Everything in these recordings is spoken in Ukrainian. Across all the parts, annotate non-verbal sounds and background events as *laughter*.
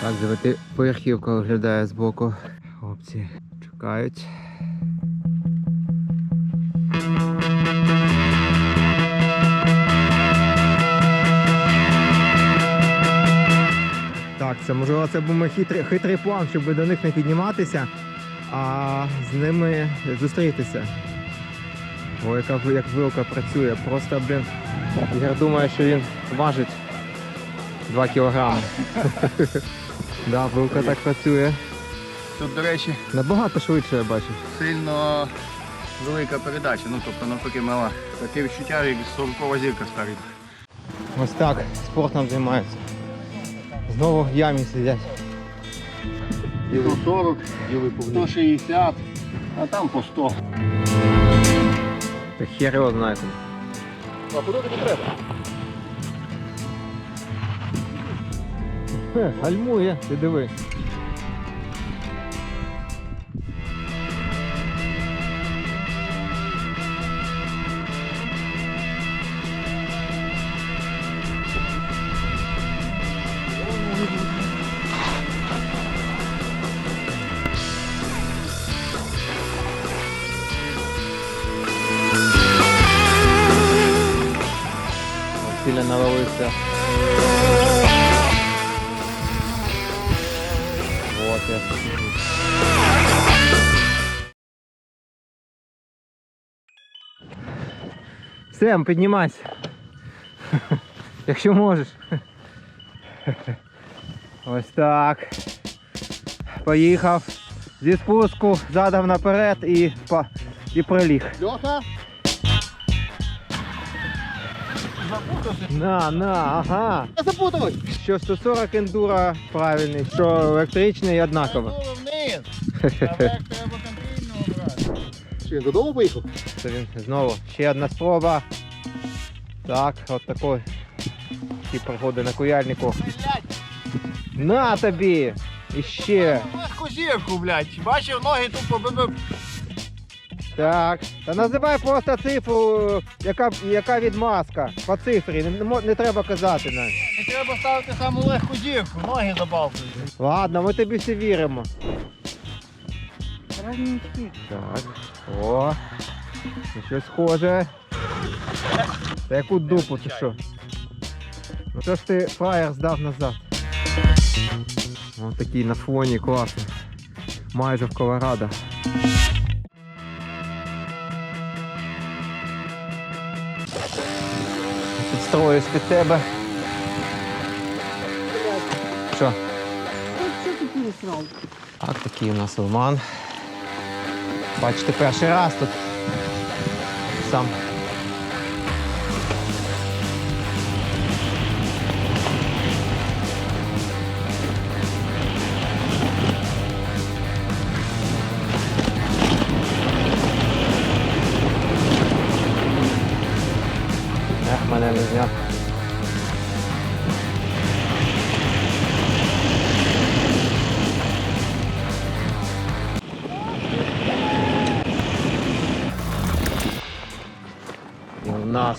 Так, дев'ятиповерхівка виглядає збоку. Хлопці чекають. Так, це можливо це був хитрий, хитрий план, щоб до них не підніматися, а з ними зустрітися. О, яка як вилка працює. Просто, блін, Ігор думає, що він важить 2 кілограми. *laughs* Да, вилка так працює. Тут, до речі, Набагато швидше я бачу. сильно велика передача, ну тобто навпаки мала. Таке відчуття, як 40 зірка старий. Ось так спортом займаються. Знову в ямі сидять. 140, 160, а там по 100. Та хер його знає. А куди тобі треба? Хе, Гальмує, ти диви. Сильно навалився. Я. Сем, піднімайся. Якщо можеш. Ось так. Поїхав. Зі спуску задав наперед і, і приліг. Льоха? На, на, ага. Я запуталась. Що 140 ендуро правильний, що електричний однаково. вниз. треба контрольного брати. Що, він додому поїхав? Це він знову. Ще одна спроба. Так, от такої. Ті пригоди на куяльнику. На тобі! І ще. Легку зірку, блядь. Бачив, ноги тупо биб. Так. Та називай просто цифру, яка, яка відмазка. По цифрі. Не, мо- не треба казати навіть. Не треба ставити саму легку зірку, ноги добавити. Ладно, ми тобі всі віримо. Так. О. Ну, Щось схоже. Та яку дупу ти що? Ну що ж ти фраєр здав назад? Ось такий на фоні класний. Майже в Колорадо. Підстроюсь під тебе. Що? Так, такий у нас Лиман. Бачите, перший раз тут сам.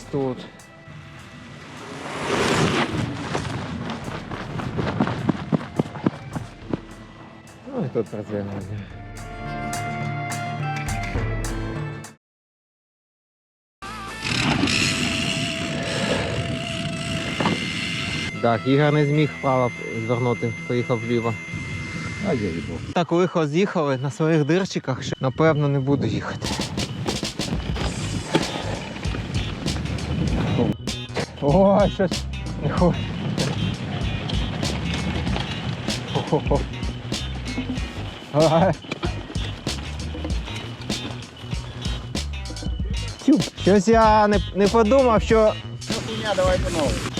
Нас тут. Ну і тут розвивання. Так, Ігор не зміг вправо звернути, поїхав вліво. А я їбав. Так, лихо з'їхали на своїх дирчиках, що напевно не буду їхати. О, щось. Не хоче. Щось я не, не подумав, що Що хуйня, давайте новий.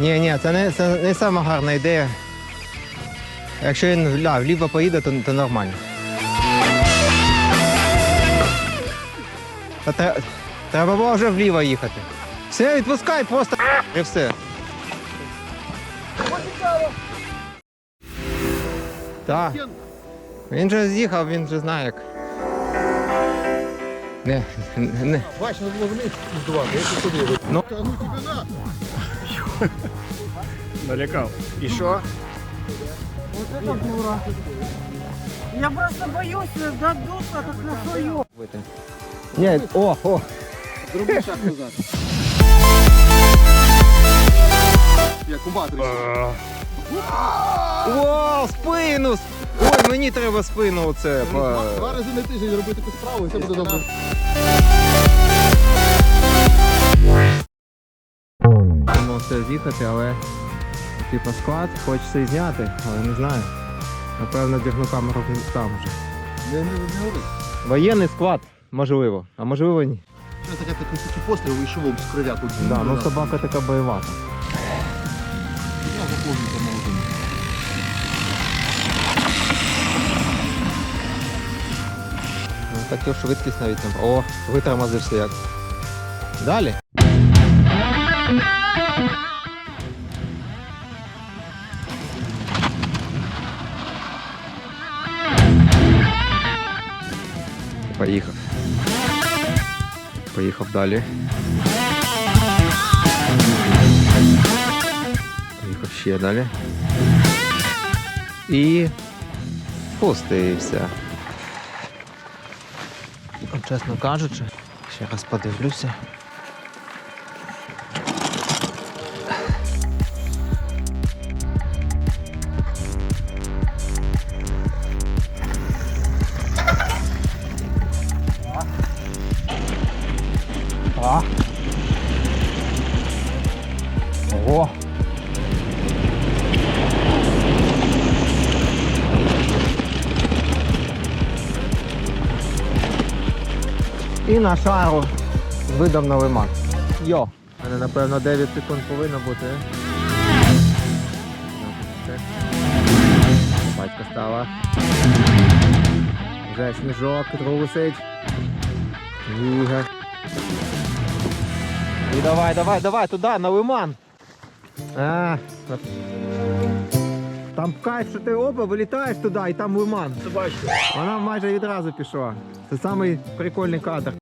Ні, ні, це не, це не сама гарна ідея. Якщо він да, вліво поїде, то, то нормально. Та тре- треба було вже вліво їхати. Все, відпускай просто і все. Так. Він же з'їхав, він же знає як. Не, не. Бач, надо було вниз здувати, я тут. Ну. Та ну тебе на. Налякав. І що? Вот это дура. Я просто боюсь додуться как на свою. Ні, о, о. Зроби шаг назад. Я кубатор. О, спину! Ой, мені треба спину оце. Два рази на тиждень робити таку справу, і все буде добре. Все з'їхати, але типу склад хочеться і зняти, але не знаю. Напевно, дягну камеру там вже. Не, не, не. Воєнний склад, можливо, а можливо ні. Що таке так високий постріл і шолом з кровяку. Да, ну собака така бойова. Я запомню по молодому. Ну таку швидкість навіть не. О, витормозився як. Далі. Поїхав. Поїхав далі. Поїхав ще далі. І спустився. Чесно кажучи, ще раз подивлюся. А. Ого. І на шару з видом на лиман. Йо. У мене, напевно, 9 секунд повинно бути. Батька стала. Вже сніжок трусить. І давай, давай, давай, туди, на лиман. А, там кайф, що ти опа, вилітаєш туди і там лиман. Вона майже відразу пішла. Це самий прикольний кадр.